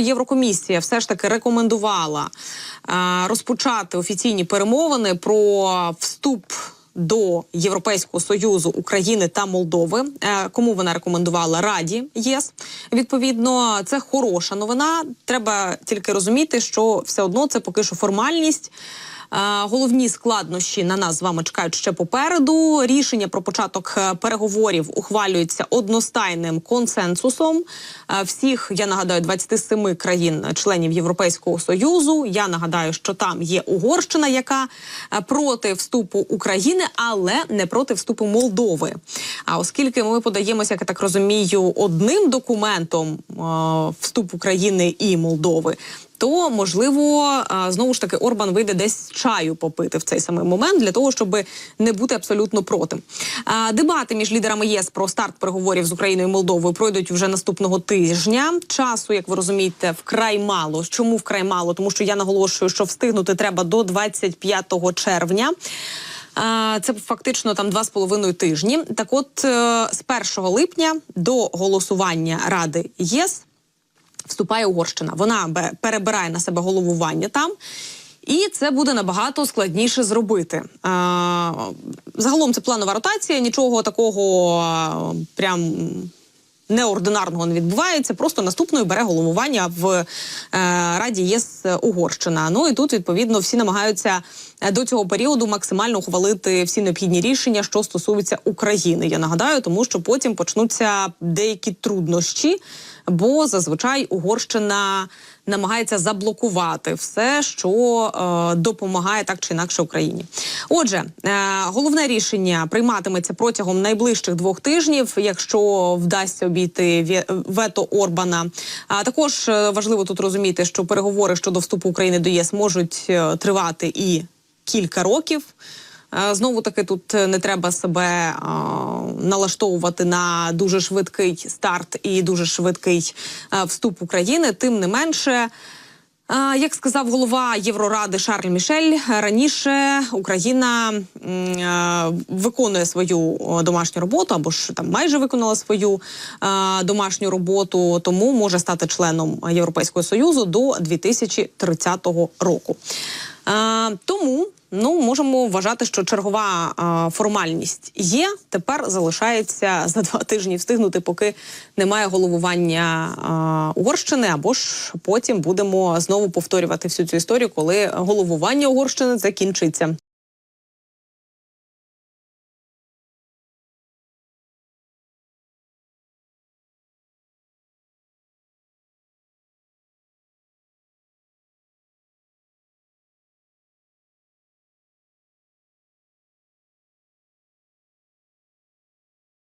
Єврокомісія все ж таки рекомендувала е, розпочати офіційні перемовини про вступ. До Європейського союзу України та Молдови, Е, кому вона рекомендувала Раді ЄС. Відповідно, це хороша новина. Треба тільки розуміти, що все одно це поки що формальність. Е, Головні складнощі на нас з вами чекають ще попереду. Рішення про початок е, переговорів ухвалюється одностайним консенсусом е, всіх. Я нагадаю, 27 країн-членів Європейського союзу. Я нагадаю, що там є Угорщина, яка е, проти вступу України, але не проти вступу Молдови. А оскільки ми подаємося, як я так розумію, одним документом е, вступ України і Молдови. То можливо знову ж таки Орбан вийде десь чаю попити в цей самий момент для того, щоб не бути абсолютно проти. Дебати між лідерами ЄС про старт переговорів з Україною і Молдовою пройдуть вже наступного тижня. Часу, як ви розумієте, вкрай мало. Чому вкрай мало? Тому що я наголошую, що встигнути треба до 25 червня. Це фактично там два з половиною тижні. Так, от е, з 1 липня до голосування Ради ЄС вступає Угорщина. Вона перебирає на себе головування там. І це буде набагато складніше зробити. А, загалом це планова ротація, нічого такого прям неординарного не відбувається. Просто наступною бере головування в е, Раді ЄС Угорщина. Ну і тут відповідно всі намагаються е, до цього періоду максимально ухвалити всі необхідні рішення, що стосуються України. Я нагадаю, тому що потім почнуться деякі труднощі, бо зазвичай Угорщина намагається заблокувати все, що е, допомагає так чи інакше Україні. Отже, е, головне рішення прийматиметься протягом найближчих двох тижнів, якщо вдасться обійти вето Орбана. А також е, важливо тут розуміти, що переговори щодо вступу України до ЄС можуть е, тривати і кілька років. Е, Знову таки тут е, не треба себе е, налаштовувати на дуже швидкий старт і дуже швидкий вступ України. Тим не менше. Як сказав голова Євроради Шарль Мішель, раніше Україна виконує свою домашню роботу або ж там майже виконала свою домашню роботу, тому може стати членом Європейського союзу до 2030 року. Тому ну можемо вважати, що чергова а, формальність є. Тепер залишається за два тижні встигнути, поки немає головування а, Угорщини, або ж потім будемо знову повторювати всю цю історію, коли головування Угорщини закінчиться.